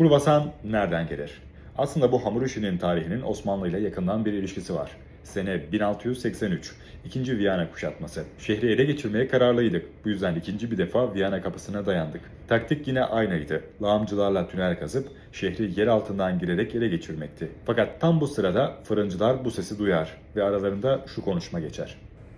Kruvasan nereden gelir? Aslında bu hamur işinin tarihinin Osmanlı ile yakından bir ilişkisi var. Sene 1683, 2. Viyana kuşatması. Şehri ele geçirmeye kararlıydık. Bu yüzden ikinci bir defa Viyana kapısına dayandık. Taktik yine aynıydı. Lağımcılarla tünel kazıp şehri yer altından girerek ele geçirmekti. Fakat tam bu sırada fırıncılar bu sesi duyar ve aralarında şu konuşma geçer.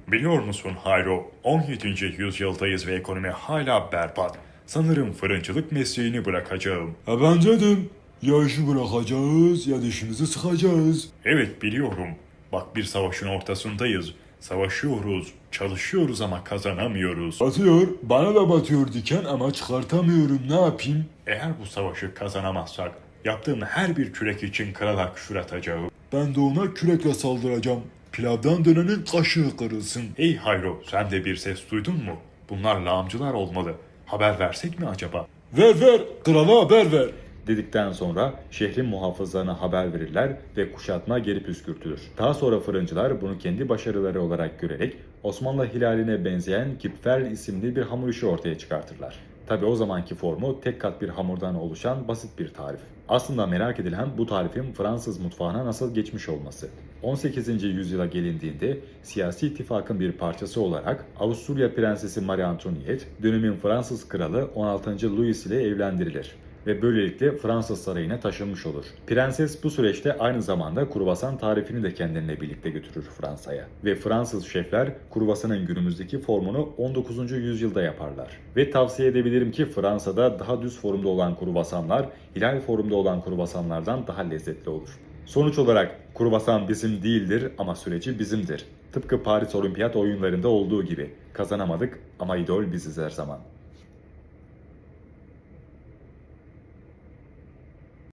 Biliyor musun Hayro, 17. yüzyıldayız ve ekonomi hala berbat. Sanırım fırıncılık mesleğini bırakacağım. Ha ben dedim. Ya işi bırakacağız ya dişimizi sıkacağız. Evet biliyorum. Bak bir savaşın ortasındayız. Savaşıyoruz, çalışıyoruz ama kazanamıyoruz. Batıyor, bana da batıyor diken ama çıkartamıyorum ne yapayım? Eğer bu savaşı kazanamazsak, yaptığım her bir kürek için krala küfür atacağım. Ben de ona kürekle saldıracağım. Pilavdan dönenin kaşığı kırılsın. Ey Hayro, sen de bir ses duydun mu? Bunlar lağımcılar olmalı. Haber versek mi acaba? Ver ver, krala haber ver. Dedikten sonra şehrin muhafızlarına haber verirler ve kuşatma geri püskürtülür. Daha sonra fırıncılar bunu kendi başarıları olarak görerek Osmanlı hilaline benzeyen kipferl isimli bir hamur işi ortaya çıkartırlar. Tabi o zamanki formu tek kat bir hamurdan oluşan basit bir tarif. Aslında merak edilen bu tarifin Fransız mutfağına nasıl geçmiş olması. 18. yüzyıla gelindiğinde siyasi ittifakın bir parçası olarak Avusturya Prensesi Marie Antoinette dönemin Fransız kralı 16. Louis ile evlendirilir ve böylelikle Fransız sarayına taşınmış olur. Prenses bu süreçte aynı zamanda kruvasan tarifini de kendine birlikte götürür Fransa'ya. Ve Fransız şefler kruvasanın günümüzdeki formunu 19. yüzyılda yaparlar. Ve tavsiye edebilirim ki Fransa'da daha düz formda olan kruvasanlar hilal formda olan kruvasanlardan daha lezzetli olur. Sonuç olarak kruvasan bizim değildir ama süreci bizimdir. Tıpkı Paris Olimpiyat oyunlarında olduğu gibi kazanamadık ama idol biziz her zaman.